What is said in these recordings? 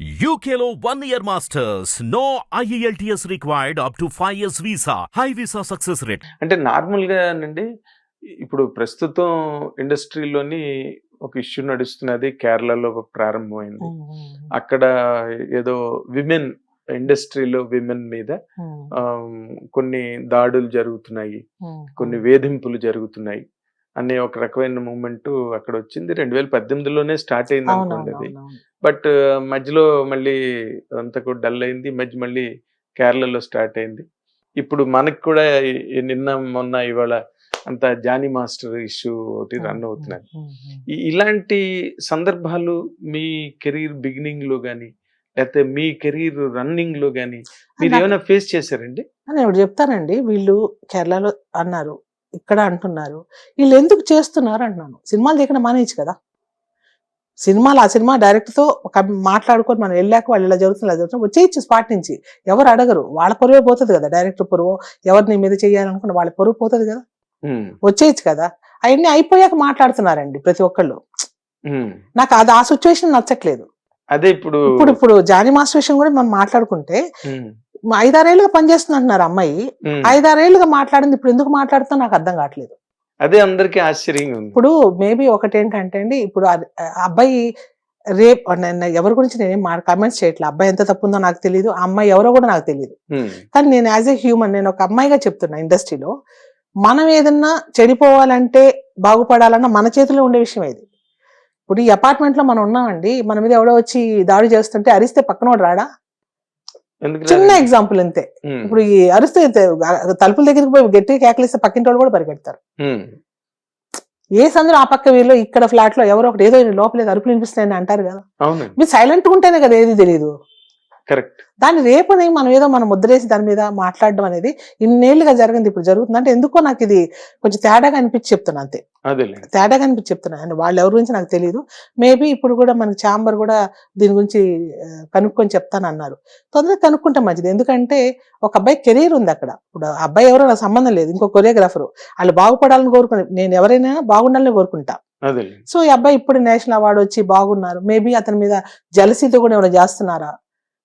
UKLO one year masters. No E IELTS required up to 5 years visa. High visa success rate. అంటే నార్మల్గా నండి ఇప్పుడు ప్రస్తుతం ఇండస్ట్రీలోని ఒక ఇష్యూ నడుస్తున్నది కేరళలో ప్రారంభమైంది. అక్కడ ఏదో విమెన్ ఇండస్ట్రీలో విమెన్ మీద కొన్ని దాడులు జరుగుతున్నాయి. కొన్ని వేధింపులు జరుగుతున్నాయి అనే ఒక రకమైన మూమెంట్ అక్కడ వచ్చింది. రెండు వేల పద్దెనిమిదిలోనే స్టార్ట్ అయింది అనుకోండి అది. బట్ మధ్యలో మళ్ళీ అంతా కూడా డల్ అయింది. మధ్య మళ్ళీ కేరళలో స్టార్ట్ అయింది. ఇప్పుడు మనకి కూడా నిన్న మొన్న ఇవాళ అంత జానీ మాస్టర్ ఇష్యూ ఒకటి రన్ అవుతున్నది ఈ- ఇలాంటి సందర్భాలు మీ కెరీర్ బిగినింగ్లో గానీ లేకపోతే మీ కెరీర్ రన్నింగ్లో గానీ మీరు ఏమైనా ఫేస్ చేశారండి? నేను ఇప్పుడు చెప్తానండి. వీళ్ళు కేరళలో అన్నారు ఇక్కడ అంటున్నారు. వీళ్ళు ఎందుకు చేస్తున్నారు అంటున్నాను. సినిమాలు తీయకుండా మానేయచ్చు కదా. సినిమాలు ఆ సినిమా డైరెక్ట్తో ఒక మాట్లాడుకొని మనం వెళ్ళాక వాళ్ళు ఇలా జరుగుతుంది ఇలా జరుగుతుంది వచ్చేయచ్చు స్పాట్ నుంచి. ఎవరు అడగరు. వాళ్ళ పొరువే పోతుంది కదా డైరెక్టర్ పొరువు. ఎవరు నీ మీద చేయాలనుకున్న వాళ్ళ పొరువు పోతుంది కదా. వచ్చేయచ్చు కదా. అవన్నీ అయిపోయాక మాట్లాడుతున్నారండి ప్రతి ఒక్కళ్ళు. నాకు అది ఆ సిచ్యువేషన్ నచ్చట్లేదు. అదే ఇప్పుడు ఇప్పుడు ఇప్పుడు జానీ మాస్టర్ విషయం కూడా మనం మాట్లాడుకుంటే ఉమ్, ఐదారేళ్ళుగా పనిచేస్తుంది అంటున్నారు అమ్మాయి. ఉమ్. ఐదారేళ్ళుగా మాట్లాడింది ఇప్పుడు ఎందుకు మాట్లాడుతున్నా నాకు అర్థం కావట్లేదు. అదే అందరికి ఆశ్చర్యంగా ఉంది ఇప్పుడు మేబీ ఒకటి ఏంటంటే అండి ఇప్పుడు అబ్బాయి రేప్ ఎవరి గురించి నేను మా కామెంట్స్ చేయట్లేదు అబ్బాయి ఎంత తప్పు ఉందో నాకు తెలియదు ఆ అమ్మాయి ఎవరో కూడా నాకు తెలియదు కానీ నేను యాజ్ ఎ హ్యూమన్ నేను ఒక అమ్మాయిగా చెప్తున్నా ఇండస్ట్రీలో మనం ఏదన్నా చెడిపోవాలంటే బాగుపడాలన్న మన చేతిలో ఉండే విషయం ఇది. ఇప్పుడు ఈ అపార్ట్మెంట్లో మనం ఉన్నామండి మన మీద ఎవడో వచ్చి దాడి చేస్తుంటే అరిస్తే పక్కన వాడు రాడా? చిన్న? ఎగ్జాంపుల్ అంతే. ఇప్పుడు ఈ అరిస్తే తలుపుల దగ్గరికి పోయి గట్టిగా కేకలిస్తే పక్కింటి వాళ్ళు కూడా పరిగెడతారు. ఏ సందులో ఆ పక్క వీళ్ళు ఇక్కడ ఫ్లాట్లో ఎవరో ఒకటి ఏదో లోపల ఏదో అరుపులు వినిపిస్తున్నాయని అంటారు కదా. మీరు సైలెంట్ ఉంటేనే కదా ఏది తెలియదు కరెక్ట్ దాన్ని రేపని మనం ఏదో మనం ముద్రేసి దాని మీద మాట్లాడడం అనేది ఇన్నేళ్ళుగా జరిగింది. ఇప్పుడు జరుగుతుంది. అంటే ఎందుకో నాకు ఇది కొంచెం తేడాగా అనిపించి చెప్తున్నా అంతే. తేడాగా అనిపించి చెప్తున్నా. అండ్ వాళ్ళు ఎవరి గురించి నాకు తెలియదు మేబీ ఇప్పుడు కూడా మన ఛాంబర్ కూడా దీని గురించి కనుక్కొని చెప్తానన్నారు తొందరగా కనుక్కుంటే మంచిది. ఎందుకంటే ఒక అబ్బాయి కెరీర్ ఉంది అక్కడ. ఇప్పుడు అబ్బాయి ఎవరో నాకు సంబంధం లేదు. ఇంకో కొరియోగ్రాఫర్. వాళ్ళు బాగుపడాలని కోరుకుని నేను ఎవరైనా బాగుండాలని కోరుకుంటా. సో ఈ అబ్బాయి ఇప్పుడు నేషనల్ అవార్డు వచ్చి బాగున్నారు. మేబీ అతని మీద జలసీతో కూడా ఏమైనా చేస్తున్నారా?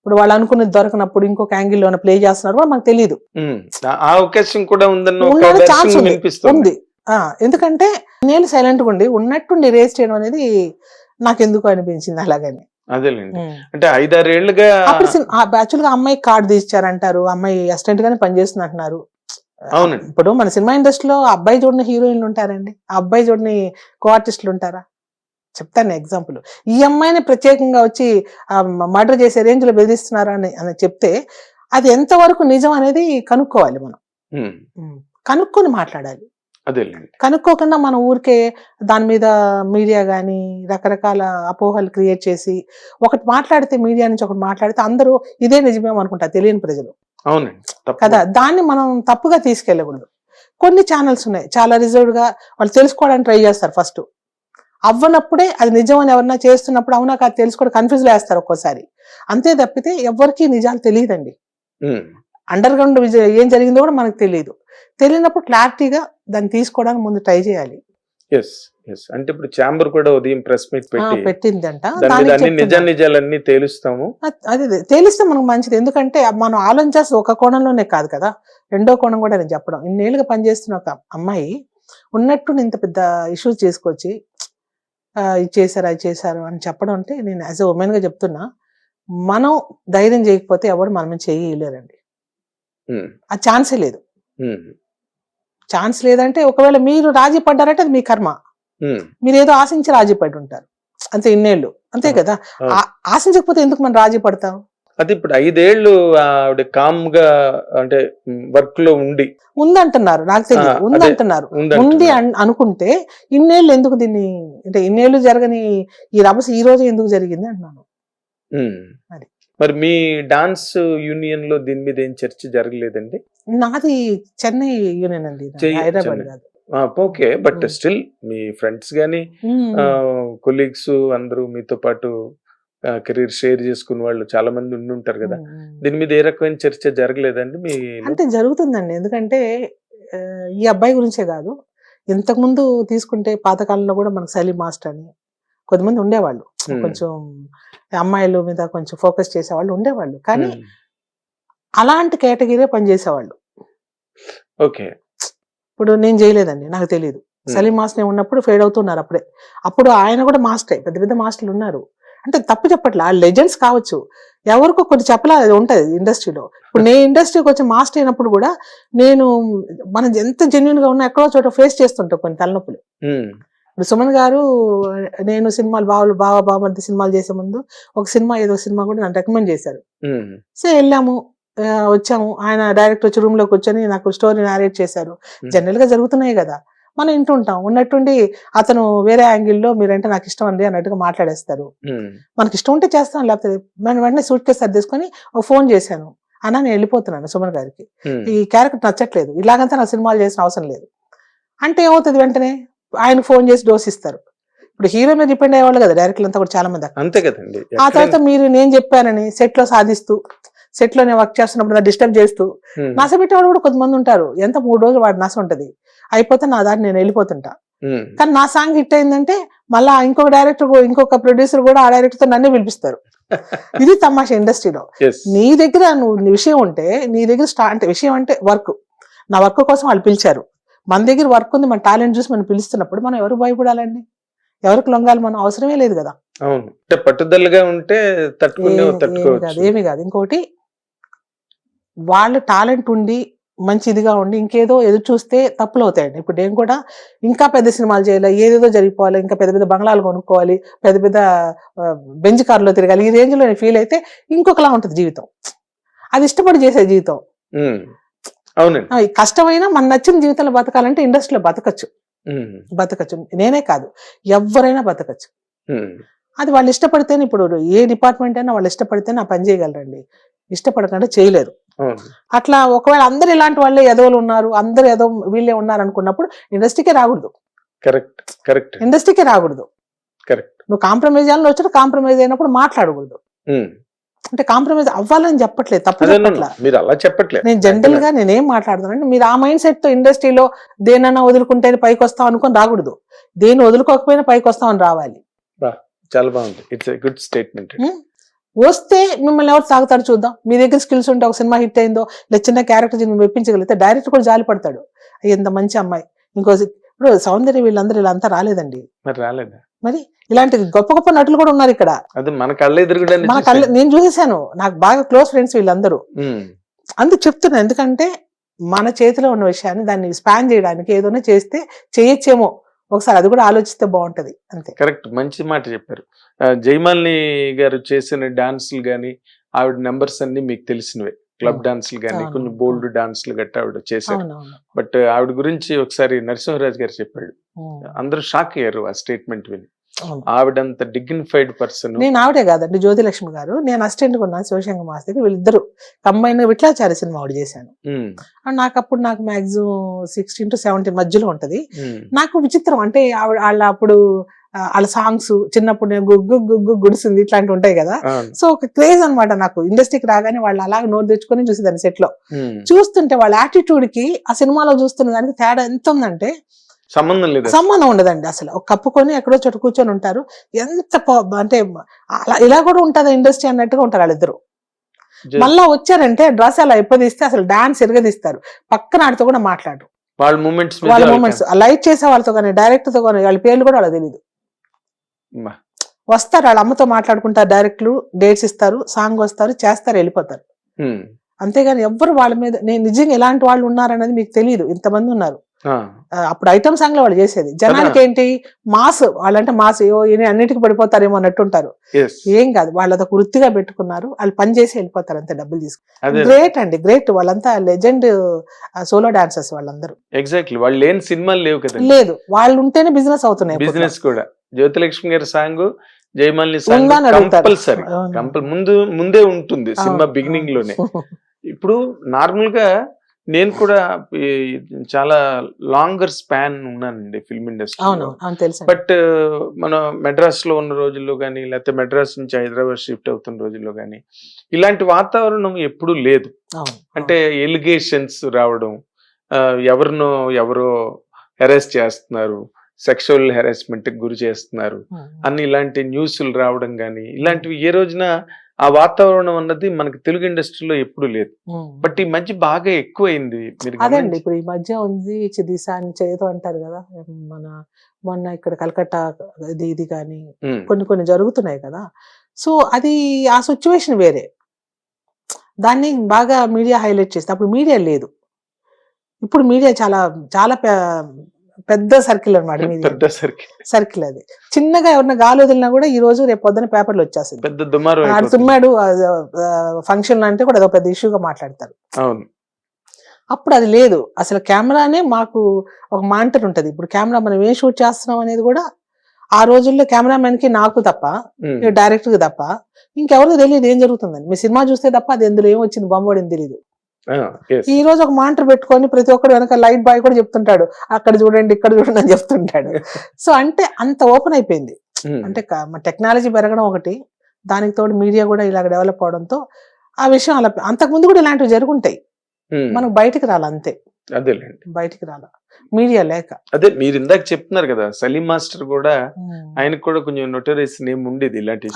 ఇప్పుడు వాళ్ళు అనుకున్నది దొరకనప్పుడు ఇంకొక యాంగిల్లో ప్లే చేస్తున్నారు కూడా మాకు తెలియదు ఆ- అవకాశం కూడా ఛాన్స్ ఉంది. ఎందుకంటే నేను సైలెంట్గా ఉండి ఉన్నట్టుండి రేస్ చేయడం అనేది నాకు ఎందుకు అనిపించింది అలాగని. అదేలేండి. అంటే ఐదారేళ్ళుగా అప్పుడు యాక్చువల్గా అమ్మాయి కార్డు తీసిచ్చారంటారు. అమ్మాయి అసిస్టెంట్ గానే పనిచేస్తుంది అంటున్నారు అవునండి. ఇప్పుడు మన సినిమా ఇండస్ట్రీలో అబ్బాయి చూడని హీరోయిన్లు ఉంటారండి. ఆ అబ్బాయి చూడని కో ఆర్టిస్టులు ఉంటారా? చెప్తాను ఎగ్జాంపుల్ ఈ అమ్మాయిని ప్రత్యేకంగా వచ్చి మర్డర్ చేసే రేంజ్లో బెదిరిస్తున్నారా అని అని చెప్తే అది ఎంతవరకు నిజం అనేది కనుక్కోవాలి మనం. కనుక్కొని మాట్లాడాలి. కనుక్కోకుండా మన ఊరికే దాని మీద మీడియా కానీ రకరకాల అపోహలు క్రియేట్ చేసి ఒకటి మాట్లాడితే మీడియా నుంచి ఒకటి మాట్లాడితే అందరూ ఇదే నిజమేమో అనుకుంటారు తెలియని ప్రజలు. అవునండి. కదా దాన్ని మనం తప్పుగా తీసుకెళ్ళకూడదు. కొన్ని ఛానల్స్ ఉన్నాయి. చాలా రిజర్వ్డ్గా వాళ్ళు తెలుసుకోవడానికి ట్రై చేస్తారు ఫస్ట్ అవ్వనప్పుడే అది నిజం అని ఎవరన్నా చేస్తున్నప్పుడు అవునా కాదు తెలుసుకోవడం కన్ఫ్యూజ్ వేస్తారు ఒక్కోసారి. అంతే తప్పితే ఎవరికి నిజాలు తెలియదండి. అండర్ గ్రౌండ్ ఏం జరిగిందో కూడా మనకు తెలియదు తెలియనప్పుడు క్లారిటీగా దాన్ని తీసుకోవడానికి ముందు ట్రై చేయాలి. ఎస్ ఎస్ అంటే ఇప్పుడు ఛాంబర్ కూడా ఉదయం ప్రెస్ మీట్ పెట్టి పెట్టిందంట. నిజ. నిజాలన్నీ తేలుస్తాము. అదే. తేలిస్తే మనకు మంచిది. ఎందుకంటే మనం ఆలోచించాల్సి ఒక కోణంలోనే కాదు కదా. రెండో కోణం కూడా నేను చెప్పడం. ఇన్నేళ్ళుగా పనిచేస్తున్న ఒక అమ్మాయి ఉన్నట్టు ఇంత పెద్ద ఇష్యూస్ చేసుకొచ్చి ఇది చేశారు అది చేశారు అని చెప్పడం అంటే నేను యాజ్ ఎ ఉమెన్గా చెప్తున్నా మనం ధైర్యం చేయకపోతే ఎవరు మన చేయలేరండి ఆ ఛాన్సే లేదు. ఛాన్స్ లేదంటే ఒకవేళ మీరు రాజీ పడ్డారంటే అది మీ కర్మ. ఉమ్, మీరు ఏదో ఆశించి రాజీ పడి ఉంటారు. అంతే ఇన్నేళ్ళు. అంతే. కదా? ఆశించకపోతే ఎందుకు మనం రాజీ పడతాం? అది ఇప్పుడు ఐదేళ్ళు ఆవిడ కామ్గా అంటే వర్క్లో ఉండి ఉందంటున్నారు నాకు తెలియదు. ఉందంటున్నారు. ఉంది అన్- అనుకుంటే ఇన్నేళ్ళు ఎందుకు దీన్ని అంటే ఇన్నేళ్ళు జరగని ఈ రభస ఈ రోజు ఎందుకు జరిగింది అంటున్నాను. అది. మరి మీ డాన్స్ యూనియన్లో దీని మీద ఏం చర్చ జరగలేదండి నాది చెన్నై యూనియన్ అండి హైదరాబాద్. కాదు ఓకే బట్. స్టిల్ మీ ఫ్రెండ్స్ గానీ. కొలీగ్స్ అందరూ మీతో పాటు కెరీర్ షేర్ చేసుకున్న వాళ్ళు చాలా మంది ఉండి ఉంటారు కదా. దీని మీద ఏ రకమైన చర్చ జరగలేదండి మీ అంటే జరుగుతుందండి. ఎందుకంటే ఈ అబ్బాయి గురించే కాదు. ఇంతకుముందు తీసుకుంటే పాతకాలంలో కూడా మనకు సలీం మాస్టర్ అని కొంతమంది ఉండేవాళ్ళు. కొంచెం అమ్మాయిల మీద కొంచెం ఫోకస్ చేసేవాళ్ళు ఉండేవాళ్ళు. కానీ. అలాంటి కేటగిరీ పనిచేసేవాళ్ళు. ఓకే. ఇప్పుడు నేను చేయలేదండి. నాకు తెలియదు సలీం మాస్టర్ ఉన్నప్పుడు ఫేడ్ అవుతున్నారు అప్పుడే. అప్పుడు ఆయన కూడా మాస్టరే. పెద్ద పెద్ద మాస్టర్లు ఉన్నారు. అంటే తప్పు చెప్పట్లే. ఆ లెజెండ్స్ కావచ్చు. ఎవరికో కొన్ని చెప్పలే అది ఉంటది ఇండస్ట్రీలో. ఇప్పుడు నేను ఇండస్ట్రీకి వచ్చి మాస్టర్ అయినప్పుడు కూడా నేను మనం ఎంత జెన్యున్గా ఉన్నా ఎక్కడో చోట ఫేస్ చేస్తుంటాం కొన్ని తలనొప్పులు. ఇప్పుడు సుమన్ గారు నేను సినిమాలు బావులు బావ బావమర్ది సినిమాలు చేసే ముందు ఒక సినిమా ఏదో సినిమా కూడా నన్ను రికమెండ్ చేశారు. సో వెళ్ళాము వచ్చాము. ఆయన డైరెక్ట్ వచ్చి రూమ్లోకి వచ్చని నాకు స్టోరీ నారేట్ చేశారు. జనరల్గా జరుగుతున్నాయి కదా. మనం వింటుంటాం. ఉన్నట్టుండి అతను వేరే యాంగిల్లో మీరంటే నాకు ఇష్టం అండి అన్నట్టుగా మాట్లాడేస్తారు. మనకి ఇష్టం ఉంటే చేస్తాం లేకపోతే మనం వెంటనే సూట్ కేసు సర్దేసుకొని ఒక ఫోన్ చేశాను. అన్న నేను వెళ్ళిపోతున్నాను సుమన్ గారికి. ఈ క్యారెక్టర్ నచ్చట్లేదు. ఇలాగంతా నా సినిమాలు చేసిన అవసరం లేదు. అంటే ఏమవుతుంది వెంటనే? ఆయన ఫోన్ చేసి డోస్ ఇస్తారు. ఇప్పుడు హీరో మీద డిపెండ్ అయ్యేవాళ్ళు కదా డైరెక్టర్లు అంతా కూడా చాలా మంది అంతే కదండి. ఆ తర్వాత మీరు నేను చెప్పానని సెట్లో సాధిస్తూ సెట్లో నేను వర్క్ చేస్తున్నప్పుడు డిస్టర్బ్ చేస్తూ. నస పెట్టేవాళ్ళు కూడా కొంతమంది ఉంటారు. ఎంత మూడు రోజులు వాడి నస ఉంటది. అయిపోతే నా దారి నేను వెళ్ళిపోతుంటా. కానీ నా సాంగ్ హిట్ అయిందంటే మళ్ళా ఇంకొక డైరెక్టర్ ఇంకొక ప్రొడ్యూసర్ కూడా ఆ డైరెక్టర్తో నన్నే పిలిపిస్తారు. ఇది తమాషా ఇండస్ట్రీలో. నీ దగ్గర నువ్వు విషయం ఉంటే నీ దగ్గర స్టా అంటే విషయం అంటే వర్క్. నా వర్క్ కోసం వాళ్ళు పిలిచారు. మన దగ్గర వర్క్ ఉంది మన టాలెంట్ చూసి మనం పిలుస్తున్నప్పుడు మనం ఎవరు భయపడాలండి? ఎవరికి లొంగాలి మనం అవసరమే లేదు కదా. అవును. అంటే పట్టుదలగా ఉంటే తట్టుకునే ఏమి కాదు. ఇంకోటి వాళ్ళ టాలెంట్ ఉండి మంచి ఇదిగా ఉండి ఇంకేదో ఎదురు చూస్తే తప్పులు అవుతాయండి ఇప్పుడు నేను కూడా ఇంకా పెద్ద సినిమాలు చేయాలి ఏదేదో జరిగిపోవాలి ఇంకా పెద్ద పెద్ద బంగ్లాలు కొనుక్కోవాలి పెద్ద పెద్ద బెంచ్ కార్లో తిరగాలి ఈ రేంజ్లో ఫీల్ అయితే ఇంకొకలా ఉంటుంది జీవితం. అది ఇష్టపడి చేసే జీవితం. అవునండి. కష్టమైనా మన నచ్చిన జీవితంలో బతకాలంటే ఇండస్ట్రీలో బతకచ్చు. బతకచ్చు. నేనే కాదు ఎవరైనా బతకచ్చు. అది వాళ్ళు ఇష్టపడితేనే ఇప్పుడు ఏ డిపార్ట్మెంట్ అయినా వాళ్ళు ఇష్టపడితేనే ఆ పని చేయగలరండి. ఇష్టపడకంటే చేయలేరు. అట్లా ఒకవేళ అందరు ఇలాంటి వాళ్ళే ఎదవలు ఉన్నారు అందరు ఎదవ వీళ్ళే ఉన్నారు అనుకున్నప్పుడు ఇండస్ట్రీకే రాకూడదు. Correct correct. ఇండస్ట్రీకే రాకూడదు. కరెక్ట్. నువ్వు కాంప్రమైజ్ చేయాలని వచ్చిన కాంప్రమైజ్ అయినప్పుడు మాట్లాడకూడదు. అంటే కాంప్రమైజ్ అవ్వాలని చెప్పట్లేదు తప్పు మీరు అలా చెప్పట్లేదు. నేను జనరల్గా నేనేం మాట్లాడుతానంటే మీరు ఆ మైండ్ సెట్తో ఇండస్ట్రీలో దేనన్నా వదులుకుంటేనే పైకి వస్తాం అనుకొని రాకూడదు. దేన్ని వదులుకోకపోయినా పైకి వస్తామని రావాలి. చాలా బాగుంది. It's good statement. వస్తే మిమ్మల్ని ఎవరు తాగుతారు చూద్దాం. మీ దగ్గర స్కిల్స్ ఉంటే ఒక సినిమా హిట్ అయిందో లేదా చిన్న క్యారెక్టర్ మెప్పించగలిగితే డైరెక్ట్ కూడా జాలి పడతాడు. ఎంత మంచి అమ్మాయి. ఇంకో ఇప్పుడు సౌందర్య వీళ్ళందరూ ఇలా అంతా రాలేదండి. మరి రాలేదా? మరి ఇలాంటి గొప్ప గొప్ప నటులు కూడా ఉన్నారు ఇక్కడ. మన కళ్ళ మన కళ్ళ నేను చూసేసాను నాకు బాగా క్లోజ్ ఫ్రెండ్స్ వీళ్ళందరూ. అందుకు చెప్తున్నా ఎందుకంటే మన చేతిలో ఉన్న విషయాన్ని దాన్ని స్పాన్ చేయడానికి ఏదైనా చేస్తే చేయొచ్చేమో. ఒకసారి అది కూడా ఆలోచిస్తే బాగుంటది అంతే కరెక్ట్ మంచి మాట చెప్పారు ఆ, జయమాలిని గారు చేసిన డాన్సులు గాని ఆవిడ నెంబర్స్ అన్ని మీకు తెలిసినవే క్లబ్. డాన్సులు గాని అవును. కొన్ని బోల్డ్ డాన్సులు గట్ట ఆవిడ చేశారు బట్ ఆవిడ గురించి ఒకసారి నరసింహరాజు గారు చెప్పాడు. అందరూ షాక్ అయ్యారు ఆ స్టేట్మెంట్ విని. ఆవిడంత డిగ్నిఫైడ్ పర్సన్ నేను ఆవిడే కాదండి జ్యోతిలక్ష్మి గారు. నేను అసిస్టెంట్ ఉన్నాను శివశంకర్ మాస్ దగ్గర వీళ్ళిద్దరు కంబైన్ విట్లాచార్య సినిమా ఆవిడ చేశాను. అండ్ నాకు అప్పుడు నాకు మాక్సిమం సిక్స్టీన్ టు సెవెంటీన్ మధ్యలో ఉంటది. నాకు విచిత్రం అంటే ఆవిడ వాళ్ళ అప్పుడు వాళ్ళ సాంగ్స్ చిన్నప్పుడు నేను గుగ్గు గుగ్గు గుడిసింది ఇట్లాంటివి ఉంటాయి కదా. సో ఒక క్రేజ్ అన్నమాట నాకు. ఇండస్ట్రీకి రాగానే వాళ్ళు అలాగే నోరు తెచ్చుకొని చూసేదాన్ని సెట్లో. చూస్తుంటే వాళ్ళ యాటిట్యూడ్కి ఆ సినిమాలో చూస్తున్న దానికి తేడా ఎంత ఉందంటే సంబంధం లేదు సంబంధం ఉండదండి అసలు. ఒక కప్పుకొని ఎక్కడో చోట కూర్చొని ఉంటారు. ఎంత అంటే అలా ఇలా కూడా ఉంటుందా ఇండస్ట్రీ అన్నట్టుగా ఉంటారు వాళ్ళిద్దరు. మళ్ళా వచ్చారంటే డ్రెస్ అలా ఎప్పదీస్తే అసలు డాన్స్ ఎరగదీస్తారు పక్కన ఆడితో కూడా మాట్లాడు వాళ్ళ మూమెంట్స్ వాళ్ళ మూమెంట్స్ లైట్ చేసే వాళ్ళతో కానీ డైరెక్టర్తో కానీ వాళ్ళ పేర్లు కూడా వాళ్ళకి తెలియదు వస్తారు వాళ్ళ అమ్మతో మాట్లాడుకుంటారు డైరెక్ట్లు డేట్స్ ఇస్తారు సాంగ్ వస్తారు చేస్తారు వెళ్ళిపోతారు. అంతేగాని ఎవ్వరు వాళ్ళ మీద నేను నిజంగా ఎలాంటి వాళ్ళు ఉన్నారనేది మీకు తెలియదు ఇంతమంది ఉన్నారు. అప్పుడు ఐటమ్ సాంగ్లో వాళ్ళు చేసేది. జనానికి ఏంటి? మాస్ వాళ్ళంటే మాస్ అన్నిటికీ పడిపోతారేమో అన్నట్టు ఉంటారు ఏం కాదు వాళ్ళు అదొక వృత్తిగా పెట్టుకున్నారు. వాళ్ళు పని చేసి వెళ్ళిపోతారు అంతే డబ్బులు తీసుకుని గ్రేట్ అండి గ్రేట్ వాళ్ళంతా లెజెండ్ సోలో డాన్సర్స్ వాళ్ళందరూ. ఎగ్జాక్ట్లీ వాళ్ళు లేని సినిమాలు లేవు కదండి లేదు వాళ్ళు ఉంటేనే బిజినెస్ అవుతున్నాయి. బిజినెస్ కూడా. జ్యోతిలక్ష్మి గారి సాంగ్ జయమాలిని సాంగ్. కంపల్సరీ. కంపల్ ముందు ముందే ఉంటుంది సినిమా బిగినింగ్లోనే. ఇప్పుడు నార్మల్గా నేను కూడా చాలా లాంగర్ స్పాన్ ఉన్నానండి ఫిల్మ్ ఇండస్ట్రీ బట్ మనం మెడ్రాస్లో ఉన్న రోజుల్లో కానీ లేకపోతే మెడ్రాస్ నుంచి హైదరాబాద్ షిఫ్ట్ అవుతున్న రోజుల్లో కానీ ఇలాంటి వాతావరణం ఎప్పుడూ లేదు. అంటే ఎలిగేషన్స్ రావడం ఎవరినో ఎవరో అరెస్ట్ చేస్తున్నారు సెక్షువల్ హెరాస్మెంట్ గురి చేస్తున్నారు అన్ని ఇలాంటి న్యూస్లు రావడం కానీ ఇలాంటివి ఏ రోజున ఆ వాతావరణం అన్నది మనకి తెలుగు ఇండస్ట్రీలో ఎప్పుడు లేదు. బట్ ఈ మధ్య బాగా ఎక్కువైంది అదండి ఇప్పుడు ఈ మధ్య ఉంది చి- దిశ అని చేదో అంటారు కదా మన మొన్న ఇక్కడ కలకత్తా ఇది ఇది కానీ కొన్ని కొన్ని జరుగుతున్నాయి కదా. సో అది ఆ సిచ్యువేషన్ వేరే. దాన్ని బాగా మీడియా హైలైట్ చేస్తే అప్పుడు మీడియా లేదు. ఇప్పుడు మీడియా చాలా చాలా పెద్ద సర్కిల్ అనమాట పెద్ద సర్కిల్. అది. చిన్నగా ఎవరిన గాలి వదిలినా కూడా ఈ రోజు రేపు పొద్దున పేపర్లు వచ్చేసింది పెద్ద దుమారం ఆడు అయిపోతుంది. తుమ్మాడు ఫంక్షన్ అంటే కూడా అదొక పెద్ద ఇష్యూగా మాట్లాడతారు. అవును. అప్పుడు అది లేదు. అసలు కెమెరానే మాకు ఒక మానిటర్ ఉంటది. ఇప్పుడు కెమెరా మనం ఏం షూట్ చేస్తున్నాం అనేది కూడా ఆ రోజుల్లో కెమెరామెన్కి నాకు తప్ప డైరెక్టర్కి తప్ప ఇంకెవరికి తెలియదు ఏం జరుగుతుందని. మీ సినిమా చూస్తే తప్ప అది ఎందులో ఏం వచ్చింది బొమ్మడిని తెలియదు. ఈ రోజు ఒక మానిటర్ పెట్టుకొని ప్రతి ఒక్కడు వెనక లైట్ బాయ్ కూడా చెప్తుంటాడు. అక్కడ చూడండి ఇక్కడ చూడండి అని చెప్తుంటాడు. సో అంటే అంత ఓపెన్ అయిపోయింది. ఉమ్, అంటే టెక్నాలజీ పెరగడం ఒకటి దానికి తోడు మీడియా కూడా ఇలాగ డెవలప్ అవడంతో ఆ విషయం అలా అంతకుముందు కూడా ఇలాంటివి జరుగుంటాయి. ఉమ్, మనకు బయటికి రాలి అంతే అదేలేండి. బయటికి రాల. మీడియా లేక. అదే మీరు ఇందాక చెప్తున్నారు కదా సలీం మాస్టర్ కూడా ఆయనకు కూడా కొంచెం నోటరీస్ నేమ్ ఉండేది ఇలాంటి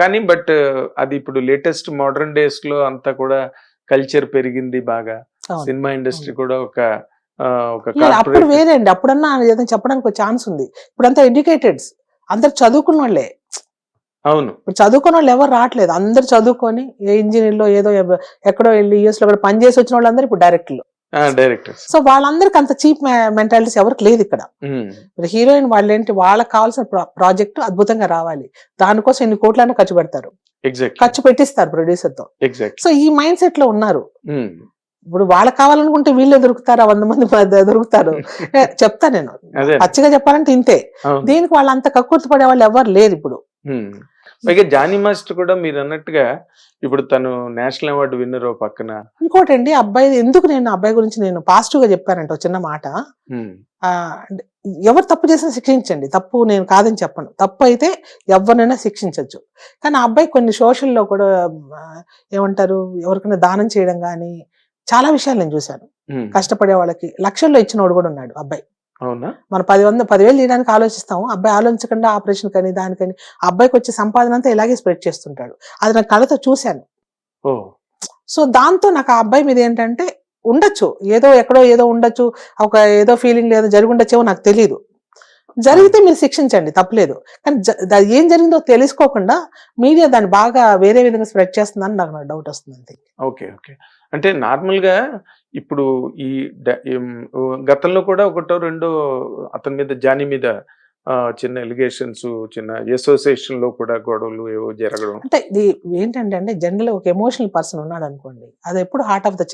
కానీ బట్ అది ఇప్పుడు లేటెస్ట్ మోడర్న్ డేస్లో అంతా కూడా కల్చర్ పెరిగింది బాగా. సినిమా ఇండస్ట్రీ కూడా ఒక అప్పుడు వేరే అండి అప్పుడన్నా ఏదైనా చెప్పడానికి ఒక ఛాన్స్ ఉంది. ఇప్పుడు అంతా ఎడ్యుకేటెడ్స్ అందరు చదువుకున్న వాళ్ళే. అవును. ఇప్పుడు చదువుకున్న వాళ్ళు ఎవరు రావట్లేదు. అందరు చదువుకొని ఏ ఇంజనీర్లో ఏదో ఎక్కడో వెళ్ళి యూఎస్లో కూడా పని చేసి వచ్చిన వాళ్ళందరూ ఇప్పుడు డైరెక్ట్లు డైరెక్టర్స్ సో వాళ్ళందరికి అంత చీప్ మెంటాలిటీస్ ఎవరికి లేదు ఇక్కడ. ఇప్పుడు హీరోయిన్ వాళ్ళు ఏంటి వాళ్ళకి కావాల్సిన ప్రాజెక్ట్ అద్భుతంగా రావాలి. దానికోసం ఎన్ని కోట్లైనా ఖర్చు పెడతారు. ఖర్చు పెట్టిస్తారు ప్రొడ్యూసర్తో ఎగ్జాక్ట్ సో ఈ మైండ్ సెట్లో ఉన్నారు ఇప్పుడు వాళ్ళకి కావాలనుకుంటే వీళ్ళే దొరుకుతారా వంద మంది దొరుకుతారు చెప్తా నేను. పచ్చిగా చెప్పాలంటే ఇంతే. దీనికి వాళ్ళంత కక్కుర్తి పడే వాళ్ళు ఎవరు లేరు ఇప్పుడు. ఉమ్. పైగా జానీ మాస్టర్ కూడా మీరు అన్నట్టుగా ఇప్పుడు తను నేషనల్ అవార్డు విన్నర్ పక్కన. ఇంకోటి అండి అబ్బాయి ఎందుకు నేను అబ్బాయి గురించి నేను పాజిటివ్గా చెప్పానంటే చిన్న మాట. ఎవరు తప్పు చేసినా శిక్షించండి. తప్పు నేను కాదని చెప్పను. తప్పు అయితే ఎవరినైనా శిక్షించవచ్చు కానీ ఆ అబ్బాయి కొన్ని సోషల్లో కూడా ఏమంటారు ఎవరికైనా దానం చేయడం కానీ చాలా విషయాలు నేను చూశాను. కష్టపడే వాళ్ళకి లక్షల్లో ఇచ్చినోడు కూడా ఉన్నాడు అబ్బాయి. అవునా? మనం పది వంద పదివేలు తీయడానికి ఆలోచిస్తాము. అబ్బాయి ఆలోచించకుండా ఆపరేషన్ కానీ దానికని అబ్బాయికి వచ్చే సంపాదన అంతా ఇలాగే స్ప్రెడ్ చేస్తుంటాడు. అది నా కళతో చూశాను. సో దాంతో నాకు ఆ అబ్బాయి మీద ఏంటంటే ఉండొచ్చు. ఏదో ఎక్కడో ఏదో ఉండొచ్చు. ఒక ఏదో ఫీలింగ్ ఏదో జరిగి ఉండొచ్చేమో నాకు తెలియదు జరిగితే మీరు శిక్షించండి తప్పలేదు. కానీ ఏం జరిగిందో తెలుసుకోకుండా మీడియా దాన్ని బాగా వేరే విధంగా స్ప్రెడ్ చేస్తుందని నాకు నాకు డౌట్ వస్తుంది ఓకే ఓకే. అంటే నార్మల్గా ఇప్పుడు ఈ గతంలో కూడా ఒకటో రెండో అతని మీద జానీ మీద చిన్న ఎలిగేషన్స్ చిన్న అసోసియేషన్లో కూడా గొడవలు ఏవో జరగడం. అంటే ఇది ఏంటంటే అంటే జనరల్ ఒక ఎమోషనల్ పర్సన్ ఉన్నాడు అనుకోండి అది ఎప్పుడు హార్ట్ ఆఫ్ ద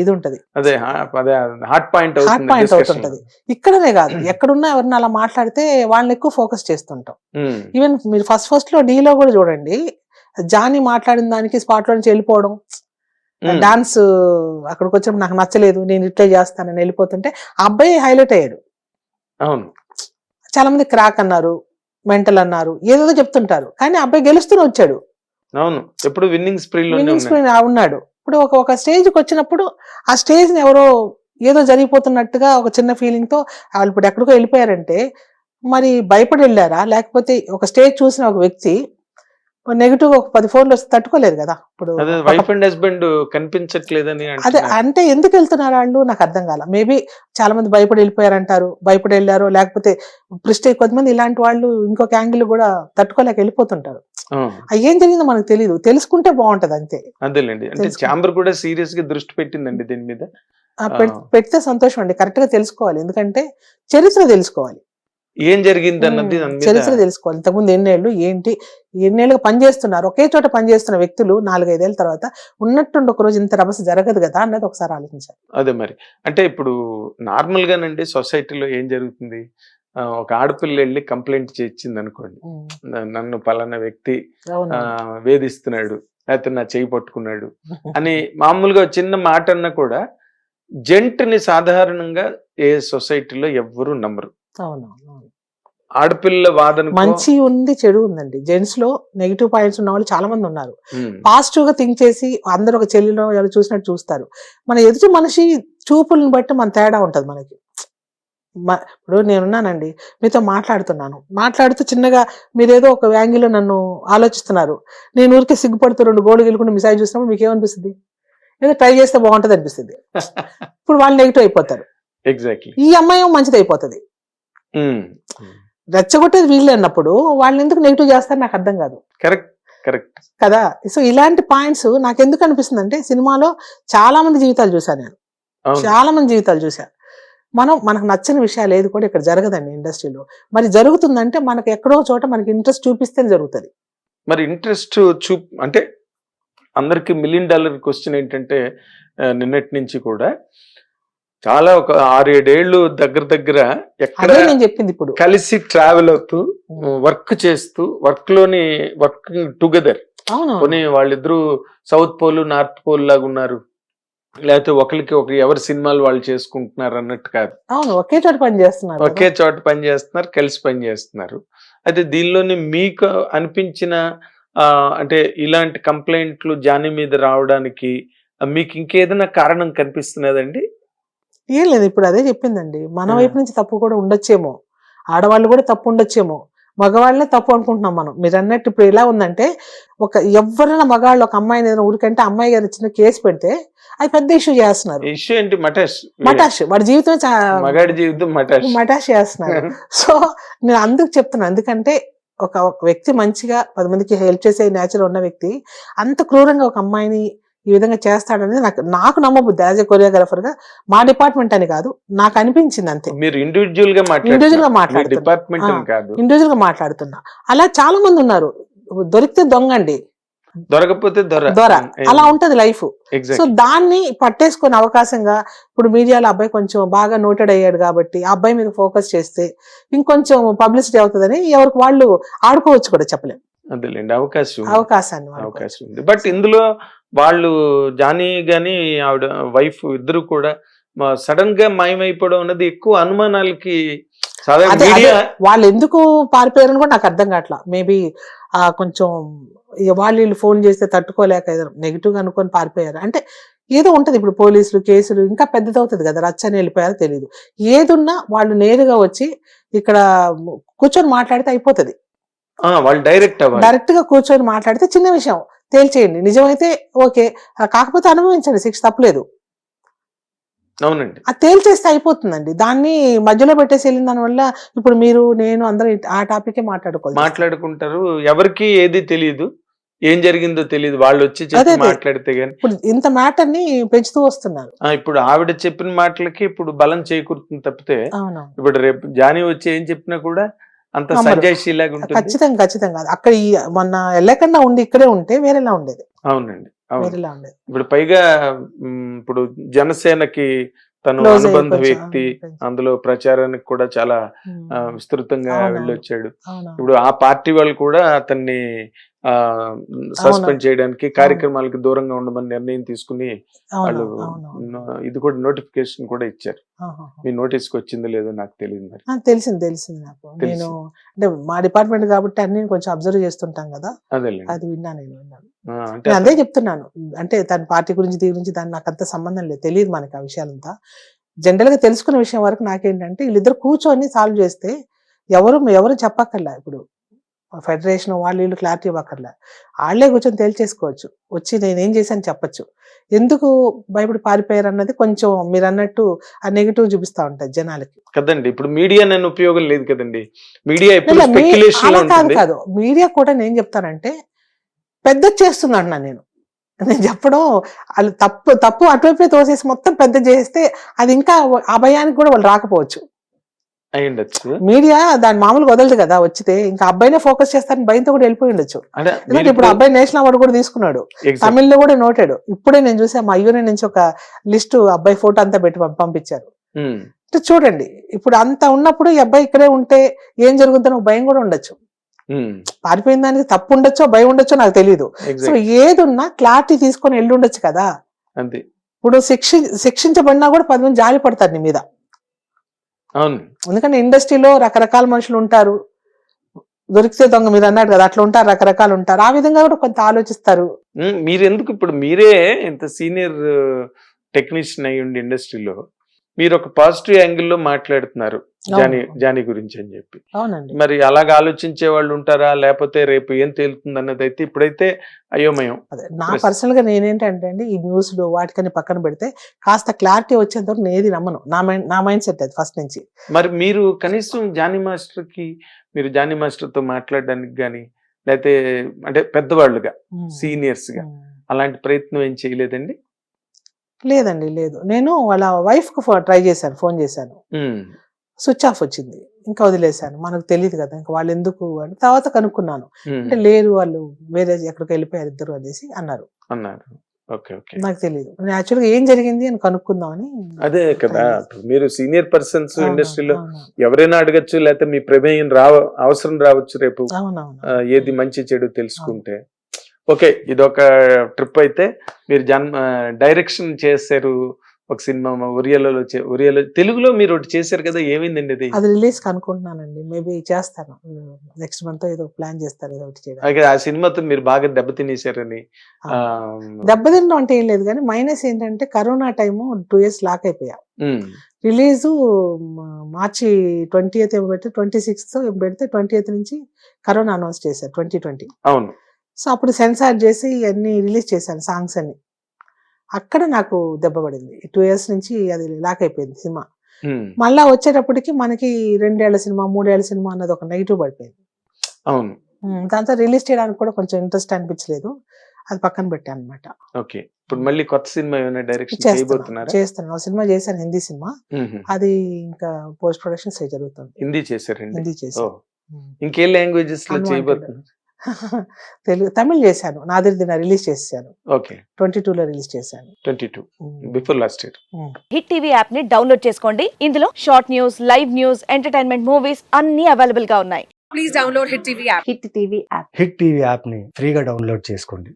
ఇది ఉంటది. అదే అదే హాట్ పాయింట్ హార్ట్ పాయింట్. అవుతుంటది. ఇక్కడనే కాదు ఎక్కడున్నా ఎవరిని అలా మాట్లాడితే వాళ్ళని ఎక్కువ ఫోకస్ చేస్తుంటాం. ఈవెన్ మీరు ఫస్ట్ ఫస్ట్లో డీలో కూడా చూడండి జానీ మాట్లాడిన దానికి స్పాట్లో నుంచి వెళ్ళిపోవడం డాన్స్ అక్కడికి వచ్చినప్పుడు నాకు నచ్చలేదు నేను ఇట్లే చేస్తానని వెళ్ళిపోతుంటే ఆ అబ్బాయి హైలైట్ అయ్యాడు. అవును. చాలా మంది క్రాక్ అన్నారు మెంటల్ అన్నారు ఏదేదో చెప్తుంటారు. కానీ అబ్బాయి గెలుస్తూనే వచ్చాడు. అవును. ఎప్పుడు విన్నింగ్ ఉన్నాడు. ఇప్పుడు ఒక ఒక స్టేజ్కి వచ్చినప్పుడు ఆ స్టేజ్ని ఎవరో ఏదో జరిగిపోతున్నట్టుగా ఒక చిన్న ఫీలింగ్తో వాళ్ళు ఇప్పుడు ఎక్కడికో వెళ్ళిపోయారంటే మరి భయపడి వెళ్ళారా? లేకపోతే ఒక స్టేజ్ చూసిన ఒక వ్యక్తి నెగిటివ్ ఒక పది ఫోన్లు వస్తే తట్టుకోలేదు కదా. ఇప్పుడు వైఫ్ అండ్ హస్బెండ్ కనిపించట్లేదని అదే. అంటే ఎందుకు వెళ్తున్నారు వాళ్ళు నాకు అర్థం కాల. మేబీ చాలా మంది భయపడి వెళ్ళిపోయారంటారు. భయపడి వెళ్ళారు లేకపోతే ప్రిస్టేజ్ కొంతమంది ఇలాంటి వాళ్ళు ఇంకొక యాంగిల్ కూడా తట్టుకోలేక వెళ్ళిపోతుంటారు. ఏం జరిగిందో మనకు తెలియదు తెలుసుకుంటే బాగుంటది అంతే. అదేలేండి. అంటే. చాంబర్ కూడా సీరియస్గా దృష్టి పెట్టిందండి దీని మీద. పెడితే సంతోషం అండి. కరెక్ట్గా తెలుసుకోవాలి. ఎందుకంటే చరిత్ర తెలుసుకోవాలి. ఏం జరిగింది అన్నది చరిత్ర తెలుసుకోవాలి. ఇంతకుముందు ఎన్నేళ్ళు ఏంటి ఎన్నేళ్ళుగా పనిచేస్తున్నారు? ఒకే చోట పనిచేస్తున్న వ్యక్తులు నాలుగైదేళ్ళ తర్వాత ఉన్నట్టుండి ఒక రోజు ఇంత రభస జరగదు కదా అన్నది ఒకసారి ఆలోచించాలి. అదే మరి. అంటే ఇప్పుడు నార్మల్ గానండి సొసైటీలో ఏం జరుగుతుంది? ఒక ఆడపిల్ల వెళ్ళి కంప్లైంట్ చేయించింది అనుకోండి నన్ను పలానా వ్యక్తి వేధిస్తున్నాడు లేకపోతే నా చేయి పట్టుకున్నాడు అని మామూలుగా చిన్న మాట అన్నా కూడా జెంట్ని సాధారణంగా ఏ సొసైటీలో ఎవ్వరూ నమ్మరు. ఆడపిల్ల వాదన మంచి ఉంది చెడు ఉందండి. జెంట్స్లో నెగిటివ్ పాయింట్స్ ఉన్న వాళ్ళు చాలా మంది ఉన్నారు. పాజిటివ్గా థింక్ చేసి అందరూ ఒక చెల్లిలో ఎవరు చూసినట్టు చూస్తారు. మన ఎదుటి మనిషి చూపులను బట్టి మన తేడా ఉంటది మనకి. ఇప్పుడు నేనున్నానండి మీతో మాట్లాడుతున్నాను. మాట్లాడుతూ చిన్నగా మీరేదో ఒక యాంగిల్లో నన్ను ఆలోచిస్తున్నారు. నేను ఊరికే సిగ్గుపడుతూ రెండు గోళ్ళు గెలుకుంటూ మిసైజ్ చూసినప్పుడు మీకు ఏమనిపిస్తుంది? ఏదో ట్రై చేస్తే బాగుంటది అనిపిస్తుంది ఇప్పుడు వాళ్ళు నెగిటివ్ అయిపోతారు. ఎగ్జాక్ట్లీ ఈ అమ్మాయి మంచిది అయిపోతుంది రెచ్చగొట్టేది వీళ్ళే అన్నప్పుడు వాళ్ళు ఎందుకు నెగిటివ్ చేస్తారు నాకు అర్థం కాదు. కరెక్ట్ కరెక్ట్ కదా? సో ఇలాంటి పాయింట్స్ నాకు ఎందుకు అనిపిస్తుంది అంటే సినిమాలో చాలా మంది జీవితాలు చూసాను నేను. చాలా మంది జీవితాలు చూశాను. మనం మనకు నచ్చని విషయాలు ఏది కూడా ఇక్కడ జరగదండి ఇండస్ట్రీలో. మరి జరుగుతుందంటే మనకు ఎక్కడో చోట మనకి ఇంట్రెస్ట్ చూపిస్తే జరుగుతుంది. మరి ఇంట్రెస్ట్ చూ అంటే అందరికి మిలియన్ డాలర్ క్వశ్చన్ ఏంటంటే నిన్నటి నుంచి కూడా చాలా ఒక ఆరేడేళ్ళు దగ్గర దగ్గర ఎక్కడ నేను చెప్పింది ఇప్పుడు. కలిసి ట్రావెల్ అవుతూ వర్క్ చేస్తూ వర్క్లోని వర్కింగ్ టుగెదర్ కొన్ని వాళ్ళిద్దరూ సౌత్ పోల్ నార్త్ పోల్ లాగా ఉన్నారు. లేకపోతే ఒకరికి ఒక ఎవరి సినిమాలు వాళ్ళు చేసుకుంటున్నారు అన్నట్టు కాదు. అవును ఒకే చోట పని చేస్తున్నారు ఒకే చోట పని చేస్తున్నారు కలిసి పని చేస్తున్నారు. అయితే దీనిలోని మీకు అనిపించిన అంటే ఇలాంటి కంప్లైంట్లు జానీ మీద రావడానికి మీకు ఇంకేదైనా కారణం కనిపిస్తున్నదండి? ఏం లేదు ఇప్పుడు అదే చెప్పిందండి. మన. వైపు నుంచి తప్పు కూడా ఉండొచ్చేమో. ఆడవాళ్ళు కూడా తప్పు ఉండొచ్చేమో. మగవాళ్ళే తప్పు అనుకుంటున్నాం మనం. మీరు అన్నట్టు ఇప్పుడు ఎలా ఉందంటే ఒక ఎవరైనా మగాళ్ళు ఒక అమ్మాయిని ఏదైనా ఊరికంటే అమ్మాయి గారి చిన్న కేసు పెడితే అది పెద్ద ఇష్యూ చేస్తున్నారు. ఇష్యూ ఏంటి? మటాష్. మటాష్. వాడి జీవితం మగాడి జీవితం మటాష్. మటాష్ చేస్తున్నారు. సో నేను అందుకు చెప్తున్నాను ఎందుకంటే ఒక ఒక వ్యక్తి మంచిగా పది మందికి హెల్ప్ చేసే నేచర్ ఉన్న వ్యక్తి అంత క్రూరంగా ఒక అమ్మాయిని ఈ విధంగా చేస్తాడనేది నాకు నాకు నమ్మబుద్ధి. యాజ్ ఎ కొరియోగ్రాఫర్గా మా డిపార్ట్మెంట్ అని కాదు నాకు అనిపించింది అంతే. మీరు ఇండివిజువల్గా ఇండివిజువల్గా మాట్లాడుతున్నా. ఇండివిజువల్గా మాట్లాడుతున్నా. అలా చాలా మంది ఉన్నారు. దొరికితే దొంగండి. దొరకపోతే దొర. దొర. అలా ఉంటది లైఫ్. సో దాన్ని పట్టేసుకునే అవకాశంగా ఇప్పుడు మీడియాలో అబ్బాయి కొంచెం బాగా నోటెడ్ అయ్యాడు కాబట్టి ఆ అబ్బాయి మీద ఫోకస్ చేస్తే ఇంకొంచెం పబ్లిసిటీ అవుతుందని ఎవరికి వాళ్ళు ఆడుకోవచ్చు కూడా చెప్పలేం. అదేలేండి అవకాశం. అవకాశాన్ని. అవకాశం ఉంది. బట్ ఇందులో వాళ్ళు జానీ గాని ఆవిడ వైఫ్ ఇద్దరు కూడా సడన్గా మాయమైపోవడం అన్నది ఎక్కువ అనుమానాలకి వాళ్ళు ఎందుకు పారిపోయారని కూడా నాకు అర్థం కావట్లా. మేబీ ఆ కొంచెం వాళ్ళు వీళ్ళు ఫోన్ చేస్తే తట్టుకోలేక నెగిటివ్గా అనుకొని పారిపోయారు. అంటే ఏదో ఉంటది ఇప్పుడు పోలీసులు కేసులు ఇంకా పెద్దదవుతుంది కదా రచ్చని వెళ్ళిపోయారో తెలియదు ఏదున్నా వాళ్ళు నేరుగా వచ్చి ఇక్కడ కూర్చొని మాట్లాడితే అయిపోతది. ఆ, వాళ్ళు డైరెక్ట్ డైరెక్ట్గా కూర్చొని మాట్లాడితే చిన్న విషయం. తేల్చేయండి. నిజమైతే ఓకే. కాకపోతే అనుభవించండి. శిక్ష తప్పలేదు. అవునండి. అది తేల్చేస్తే అయిపోతుందండి. దాన్ని మధ్యలో పెట్టేసి వెళ్ళిన దాని వల్ల ఇప్పుడు మీరు నేను అందరం ఆ టాపికే మాట్లాడుకోవాలి. మాట్లాడుకుంటారు. ఎవరికి ఏది తెలియదు ఏం జరిగిందో తెలియదు. వాళ్ళు వచ్చి చెప్పి. మాట్లాడితే గాని. ఇప్పుడు ఇంత మ్యాటర్ని పెంచుతూ వస్తున్నారు. ఇప్పుడు ఆవిడ చెప్పిన మాటలకి ఇప్పుడు బలం చేకూరుతుంది తప్పితే అవును ఇప్పుడు రేపు జానీ వచ్చి ఏం చెప్పినా కూడా అంత. సంజయ్ షీలాగా ఉంటుంది ఖచ్చితంగా ఖచ్చితంగా అక్కడ ఈ మొన్న వెళ్ళకుండా ఉండి ఇక్కడే ఉంటే వేరేలా ఉండేది అవునండి అవును వేరేలా ఉండేది ఇప్పుడు పైగా ఇప్పుడు జనసేనకి తను అనుబంధ వ్యక్తి. అందులో ప్రచారానికి కూడా చాలా విస్తృతంగా. వెళ్ళొచ్చాడు. ఇప్పుడు ఆ పార్టీ వాళ్ళు కూడా అతన్ని సస్పెండ్ చేయడానికి కార్యక్రమాలకి దూరంగా ఉండమని నిర్ణయం తీసుకుని వాళ్ళు ఇది కూడా నోటిఫికేషన్ కూడా ఇచ్చారు. మీ నోటీస్కి వచ్చిందో లేదో నాకు తెలియదు మరి. తెలిసింది తెలిసింది నాకు. నేను అంటే మా డిపార్ట్మెంట్ కాబట్టి అన్ని కొంచెం అబ్జర్వ్ చేస్తుంటాం కదా. అది విన్నా నేను విన్నాను నేను అదే చెప్తున్నాను. అంటే తన పార్టీ గురించి దీని గురించి దాని నాకు అంత సంబంధం లేదు. తెలియదు మనకి ఆ విషయాలంతా. జనరల్గా తెలుసుకున్న విషయం వరకు నాకేంటంటే వీళ్ళిద్దరు కూర్చొని సాల్వ్ చేస్తే ఎవరు ఎవరు చెప్పక్కర్లా ఇప్పుడు. ఫెడరేషన్ వాళ్ళు వీళ్ళు క్లారిటీ ఇవ్వక్కర్లా. వాళ్ళే కూర్చొని తేల్చేసుకోవచ్చు. వచ్చి నేనేం చేశాను చెప్పొచ్చు. ఎందుకు భయపడి పారిపోయారు అన్నది కొంచెం మీరు అన్నట్టు ఆ నెగిటివ్ చూపిస్తా ఉంటాయి జనాలకి. కదండి ఇప్పుడు మీడియా నేను ఉపయోగం లేదు కదండి. మీడియా అలా కాదు కాదు. మీడియా కూడా నేను చెప్తానంటే పెద్ద చేస్తుంది అంటున్నాను నేను. నేను చెప్పడం వాళ్ళు తప్పు తప్పు అటువైపే తోసేసి మొత్తం పెద్ద చేస్తే అది ఇంకా ఆ భయానికి కూడా వాళ్ళు రాకపోవచ్చు. అయి ఉండొచ్చు. మీడియా దాని మామూలుగా వదలదు కదా వచ్చితే. ఇంకా అబ్బాయినే ఫోకస్ చేస్తారని భయంతో కూడా వెళ్ళిపోయి ఉండొచ్చు. అంటే ఎందుకంటే ఇప్పుడు అబ్బాయి నేషనల్ అవార్డు కూడా తీసుకున్నాడు. తమిళ్ళో కూడా నోటాడు ఇప్పుడే నేను చూసా మా అయ్యూనే నుంచి ఒక లిస్ట్ అబ్బాయి ఫోటో అంతా పెట్టి పంప- పంపించారు. అంటే చూడండి. ఇప్పుడు అంత ఉన్నప్పుడు ఈ అబ్బాయి ఇక్కడే ఉంటే ఏం జరుగుతుందో భయం కూడా ఉండొచ్చు. పారిపోయిన దానికి తప్పు ఉండొచ్చో భయం ఉండొచ్చో నాకు తెలియదు సో ఏదున్నా క్లారిటీ తీసుకొని వెళ్ళి ఉండొచ్చు కదా. ఇప్పుడు శిక్షి శిక్షించబడినా కూడా పది మంది జాలి పడతారు నీ మీద. అవును. ఎందుకంటే ఇండస్ట్రీలో రకరకాల మనుషులు ఉంటారు. దొరికితే దొంగ మీరు అన్నారు కదా అట్లా ఉంటారు రకరకాలు ఉంటారు. ఆ విధంగా కూడా కొంత ఆలోచిస్తారు. ఉమ్, మీరెందుకు ఇప్పుడు మీరే ఇంత సీనియర్ టెక్నీషియన్ అయ్యి ఉండి ఇండస్ట్రీలో? మీరు ఒక పాజిటివ్ యాంగిల్లో మాట్లాడుతున్నారు జానీ. జానీ గురించి అని చెప్పి. అవునండి. మరి అలాగ ఆలోచించే వాళ్ళు ఉంటారా? లేకపోతే రేపు ఏం తేలుతుంది అన్నది అయితే ఇప్పుడైతే అయోమయం. అదే నా. పర్సనల్గా నేనేంటంటే అండి ఈ న్యూస్లు వాటికని పక్కన పెడితే కాస్త క్లారిటీ వచ్చేంత వరకు నేను ఏది నమ్మను. నా మైండ్ నా మైండ్ సెట్ అది ఫస్ట్ నుంచి. మరి మీరు కనీసం జానీ మాస్టర్కి మీరు జానీ మాస్టర్తో మాట్లాడడానికి కానీ లేకపోతే అంటే పెద్దవాళ్ళుగా సీనియర్స్గా. అలాంటి ప్రయత్నం ఏం చేయలేదండి? లేదండి లేదు. నేను వాళ్ళ వైఫ్కు ట్రై చేశాను ఫోన్ చేశాను. స్విచ్ ఆఫ్ వచ్చింది. ఇంకా వదిలేశాను. మనకు తెలియదు కదా ఇంకా వాళ్ళు ఎందుకు అని. తర్వాత కనుక్కున్నాను. అంటే లేరు వాళ్ళు వేరే ఎక్కడికి వెళ్ళిపోయారు ఇద్దరు అనేసి అన్నారు. అన్నారు. నాకు తెలియదు యాక్చువల్గా ఏం జరిగింది అని కనుక్కుందామని అదే కదా మీరు సీనియర్ పర్సన్స్ ఇండస్ట్రీలో ఎవరైనా అడగచ్చు లేకపోతే మీ ప్రమేయం రావ అవసరం రావచ్చు రేపు. ఏది మంచి చెడు తెలుసుకుంటే. ఓకే ఇదొక ట్రిప్ అయితే మీరు జన్ డైరెక్షన్ చేశారు ఒక సినిమా ఒరియాలలో చే- ఒరియాలో తెలుగులో మీరు ఒకటి చేశారు కదా ఏమైందండి అది? అది రిలీజ్ కనుక్కుంటున్నానండి మేబీ చేస్తాను నెక్స్ట్ మంత్ ఏదో ప్లాన్ చేస్తారు ఏదో ఒకటి ఆ సినిమాతో మీరు బాగా దెబ్బతినేశారని ఆ, దెబ్బతిండం అంటే ఏం లేదు కానీ మైనస్ ఏంటంటే corona time two years lock అయిపోయా. రిలీజు మార్చి ట్వంటీ ఎయిత్ ఏమో పెడితే ట్వంటీ సిక్స్త్ పెడితే ట్వంటీ ఎయిత్ నుంచి కరోనా అనౌన్స్ చేశారు ట్వంటీ ట్వంటీ. అవును. సో అప్పుడు సెన్సార్ చేసి అన్ని రిలీజ్ చేశాను సాంగ్స్ అన్ని. అక్కడ నాకు దెబ్బ పడింది. టూ ఇయర్స్ నుంచి అది లాక్ అయిపోయింది సినిమా. మళ్ళా వచ్చేటప్పటికి మనకి రెండేళ్ళ సినిమా మూడేళ్ళ సినిమా అన్నది ఒక నెగిటివ్ పడిపోయింది. అవును. దాంతో రిలీజ్ చేయడానికి కూడా కొంచెం ఇంట్రెస్ట్ అనిపించలేదు. అది పక్కన పెట్టాను అనమాట ఓకే. ఇప్పుడు మళ్ళీ కొత్త సినిమా ఏమైనా డైరెక్షన్ చేయబోతున్నారా? చేస్తాను ఒక సినిమా చేశాను హిందీ సినిమా. అది ఇంకా పోస్ట్ ప్రొడక్షన్ జరుగుతుంది. హిందీ చేశారండి. హిందీ ఓ. చేశాను ఇంకే లాంగ్వేజెస్లో. చేయబోతున్నారు? తెలుగు తమిళ్ చేశాను. నాదిర్ దిన రిలీజ్ చేశాను. ఓకే. ట్వంటీ టూ లో రిలీజ్ చేశాను. Twenty two. Before last year. Hit TV యాప్ని డౌన్లోడ్ చేసుకోండి. ఇందులో short news live news entertainment movies అన్ని అవైలబుల్గా ఉన్నాయి. please download Hit TV app. Hit TV app. Hit TV యాప్ని ఫ్రీగా డౌన్లోడ్ చేసుకోండి.